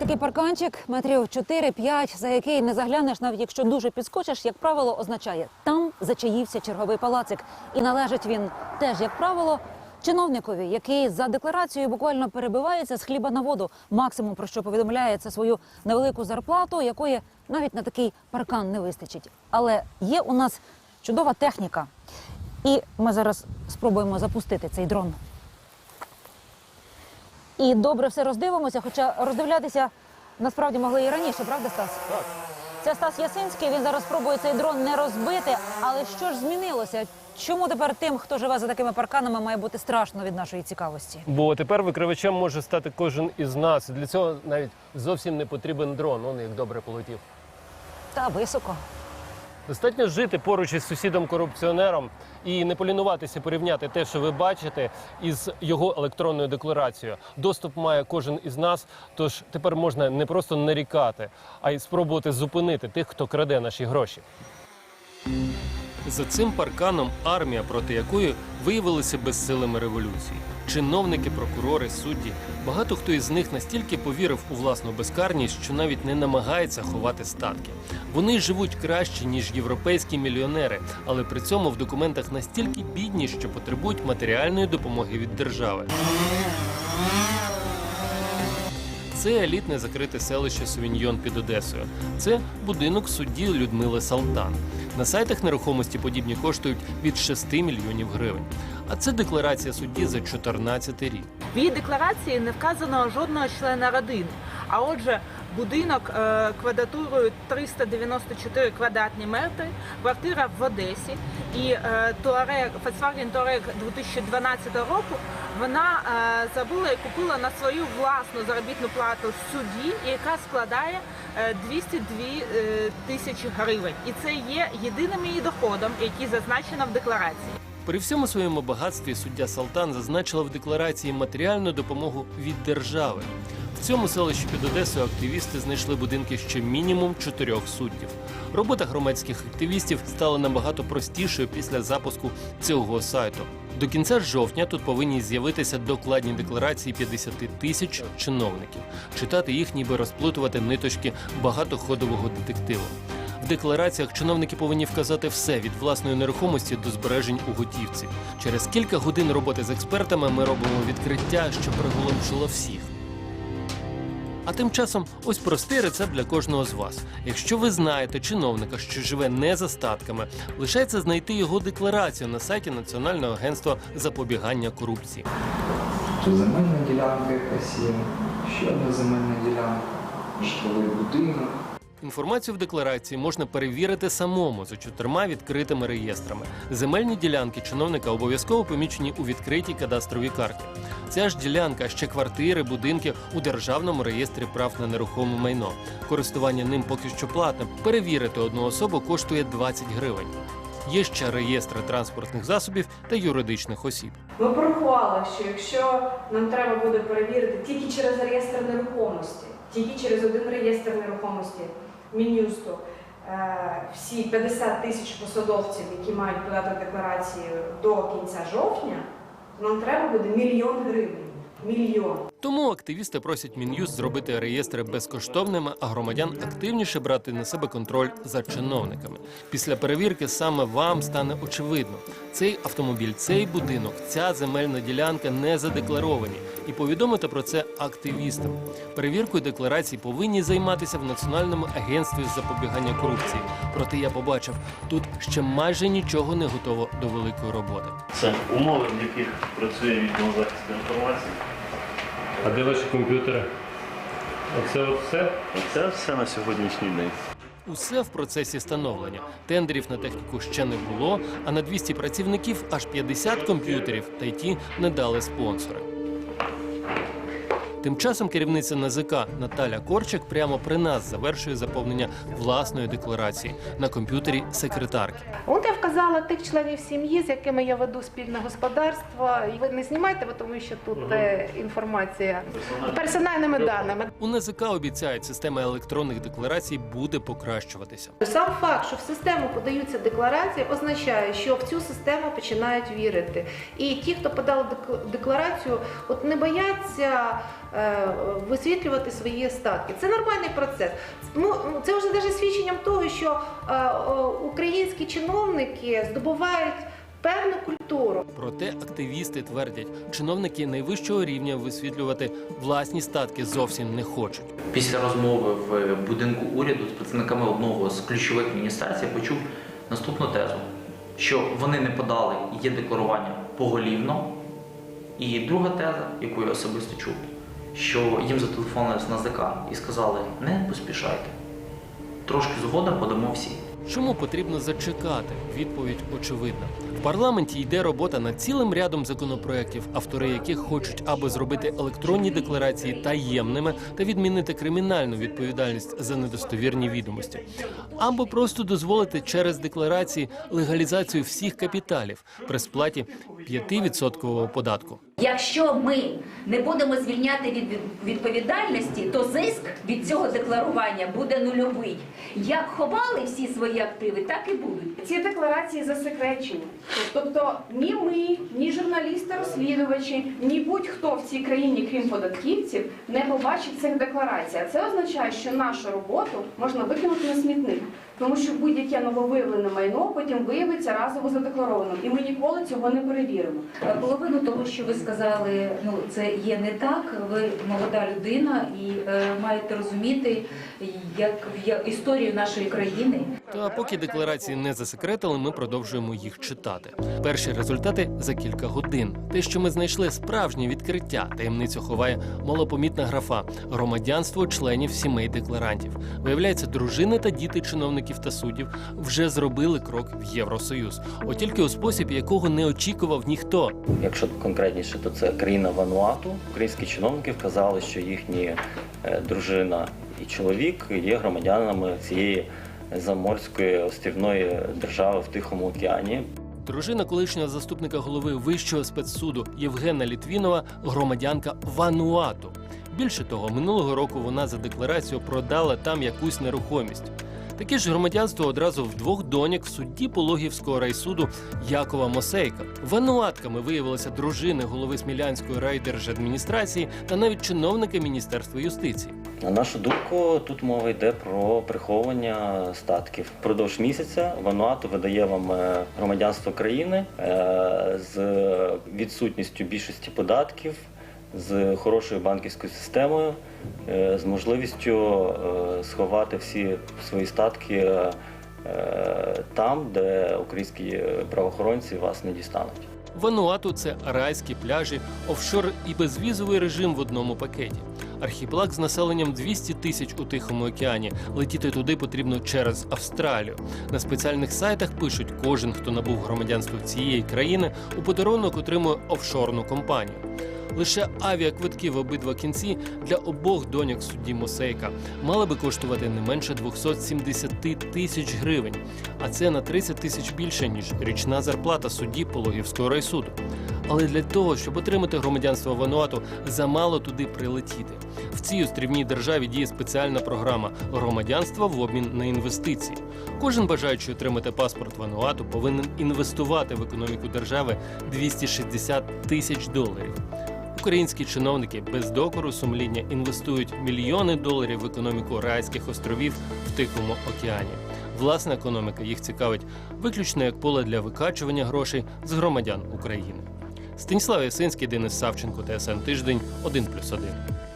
Такий парканчик метрів 4-5, за який не заглянеш, навіть якщо дуже підскочиш, як правило, означає там зачаївся черговий палацик. І належить він теж, як правило, чиновникові, який за декларацією буквально перебивається з хліба на воду. Максимум про що повідомляє це свою невелику зарплату, якої навіть на такий паркан не вистачить. Але є у нас чудова техніка, і ми зараз спробуємо запустити цей дрон. І добре все роздивимося, хоча роздивлятися насправді могли і раніше, правда, Стас? Так. Це Стас Ясинський. Він зараз спробує цей дрон не розбити. Але що ж змінилося? Чому тепер тим, хто живе за такими парканами, має бути страшно від нашої цікавості? Бо тепер викривачем може стати кожен із нас. Для цього навіть зовсім не потрібен дрон. Он як добре полетів. Та високо. Достатньо жити поруч із сусідом-корупціонером і не полінуватися порівняти те, що ви бачите, із його електронною декларацією. Доступ має кожен із нас. Тож тепер можна не просто нарікати, а й спробувати зупинити тих, хто краде наші гроші. За цим парканом армія, проти якої виявилися безсилими революції. Чиновники, прокурори, судді. Багато хто із них настільки повірив у власну безкарність, що навіть не намагається ховати статки. Вони живуть краще, ніж європейські мільйонери, але при цьому в документах настільки бідні, що потребують матеріальної допомоги від держави. Це елітне закрите селище Сувіньйон під Одесою. Це будинок судді Людмили Салтан. На сайтах нерухомості подібні коштують від 6 мільйонів гривень. А це декларація судді за 14 рік. В її декларації не вказано жодного члена родини. А отже, будинок е, квадратурою 394 квадратні метри, квартира в Одесі і е, Touareg, Volkswagen Touareg 2012 року вона е, забула і купила на свою власну заробітну плату судді, яка складає е, 202 е, тисячі гривень. І це є єдиним її доходом, який зазначено в декларації. При всьому своєму багатстві суддя Салтан зазначила в декларації матеріальну допомогу від держави. В цьому селищі під Одесою активісти знайшли будинки ще мінімум чотирьох суддів. Робота громадських активістів стала набагато простішою після запуску цього сайту. До кінця жовтня тут повинні з'явитися докладні декларації 50 тисяч чиновників. Читати їх, ніби розплутувати ниточки багатоходового детективу. В деклараціях чиновники повинні вказати все від власної нерухомості до збережень у готівці. Через кілька годин роботи з експертами ми робимо відкриття, що приголомшило всіх. А тим часом ось простий рецепт для кожного з вас. Якщо ви знаєте чиновника, що живе не за статками, лишається знайти його декларацію на сайті Національного агентства запобігання корупції. Тут земельна ділянка якась є, ще одна земельна ділянка, житловий будинок. Інформацію в декларації можна перевірити самому за чотирма відкритими реєстрами. Земельні ділянки чиновника обов'язково помічені у відкритій кадастровій карті. Ця ж ділянка, ще квартири, будинки у державному реєстрі прав на нерухоме майно. Користування ним поки що платне. Перевірити одну особу коштує 20 гривень. Є ще реєстри транспортних засобів та юридичних осіб. Ми порахували, що якщо нам треба буде перевірити тільки через реєстр нерухомості, тільки через один реєстр нерухомості Мін'юсту, е, всі 50 тисяч посадовців, які мають подати декларації до кінця жовтня, нам треба буде мільйон гривень. Мільйон. Тому активісти просять Мін'юст зробити реєстри безкоштовними, а громадян активніше брати на себе контроль за чиновниками. Після перевірки саме вам стане очевидно, цей автомобіль, цей будинок, ця земельна ділянка не задекларовані. І повідомити про це активістам. Перевіркою декларацій повинні займатися в Національному агентстві з запобігання корупції. Проте я побачив, тут ще майже нічого не готово до великої роботи. Це умови, в яких працює відділ захисту інформації. А де ваші комп'ютери? Оце от все? Оце все на сьогоднішній день. Усе в процесі становлення. Тендерів на техніку ще не було, а на 200 працівників аж 50 комп'ютерів, та й ті не дали спонсори. Тим часом керівниця НАЗК Наталя Корчик прямо при нас завершує заповнення власної декларації на комп'ютері секретарки. От я вказала тих членів сім'ї, з якими я веду спільне господарство. І ви не знімайте, бо тому що тут е, інформація персональними даними. У НАЗК обіцяють, система електронних декларацій буде покращуватися. Сам факт, що в систему подаються декларації, означає, що в цю систему починають вірити. І ті, хто подали декларацію, от не бояться е, висвітлювати свої статки. Це нормальний процес. Ну, це вже навіть свідченням того, що е, українські чиновники здобувають певну культуру. Проте активісти твердять, чиновники найвищого рівня висвітлювати власні статки зовсім не хочуть. Після розмови в будинку уряду з працівниками одного з ключових міністерств я почув наступну тезу, що вони не подали є декларування поголівно. І друга теза, яку я особисто чув, що їм зателефонували з НАЗК і сказали: не поспішайте. Трошки згодом подамо всі. Чому потрібно зачекати? Відповідь очевидна. Парламенті йде робота над цілим рядом законопроєктів, автори яких хочуть або зробити електронні декларації таємними та відмінити кримінальну відповідальність за недостовірні відомості, або просто дозволити через декларації легалізацію всіх капіталів при сплаті 5% податку. Якщо ми не будемо звільняти від відповідальності, то зиск від цього декларування буде нульовий. Як ховали всі свої активи, так і будуть. Ці декларації засекречені. Тобто ні ми, ні журналісти-розслідувачі, ні будь-хто в цій країні, крім податківців, не побачить цих декларацій. А це означає, що нашу роботу можна викинути на смітник. Тому що будь-яке нововиявлене майно потім виявиться разово задекларованим. І ми ніколи цього не перевіримо. Е, Половину того, що ви сказали, ну це є не так. Ви молода людина і е, маєте розуміти, як, як історію нашої країни. Та поки декларації не засекретили, ми продовжуємо їх читати. Перші результати за кілька годин. Те, що ми знайшли справжнє відкриття, таємницю ховає малопомітна графа громадянство членів сімей декларантів. Виявляється, дружини та діти чиновників та суддів вже зробили крок в Євросоюз, от тільки у спосіб, якого не очікував ніхто. Якщо конкретніше, то це країна Вануату. Українські чиновники вказали, що їхні е, дружина і чоловік є громадянами цієї заморської острівної держави в Тихому океані. Дружина колишнього заступника голови вищого спецсуду Євгена Літвінова громадянка Вануату. Більше того, минулого року вона за декларацію продала там якусь нерухомість. Таке ж громадянство одразу в двох доньок в судді Пологівського райсуду Якова Мосейка. Вануатками виявилися дружини голови Смілянської райдержадміністрації та навіть чиновники Міністерства юстиції. На нашу думку, тут мова йде про приховування статків. Впродовж місяця Вануату видає вам е, громадянство країни е, з відсутністю більшості податків, з хорошою банківською системою, е, з можливістю е, сховати всі свої статки е, там, де українські правоохоронці вас не дістануть. Вануату це райські пляжі, офшор і безвізовий режим в одному пакеті. Архіпелаг з населенням 200 тисяч у Тихому океані. Летіти туди потрібно через Австралію. На спеціальних сайтах пишуть, кожен, хто набув громадянство цієї країни, у подарунок отримує офшорну компанію. Лише авіаквитки в обидва кінці для обох доньок судді Мосейка мали би коштувати не менше 270 тисяч гривень, а це на 30 тисяч більше ніж річна зарплата судді Пологівського райсуду. Але для того, щоб отримати громадянство Вануату, замало туди прилетіти. В цій острівній державі діє спеціальна програма громадянства в обмін на інвестиції. Кожен бажаючий отримати паспорт Вануату повинен інвестувати в економіку держави 260 тисяч доларів. Українські чиновники без докору сумління інвестують мільйони доларів в економіку райських островів в Тихому океані. Власна економіка їх цікавить виключно як поле для викачування грошей з громадян України. Станіслав Ясинський, Денис Савченко, ТСН Тиждень, 1+,1.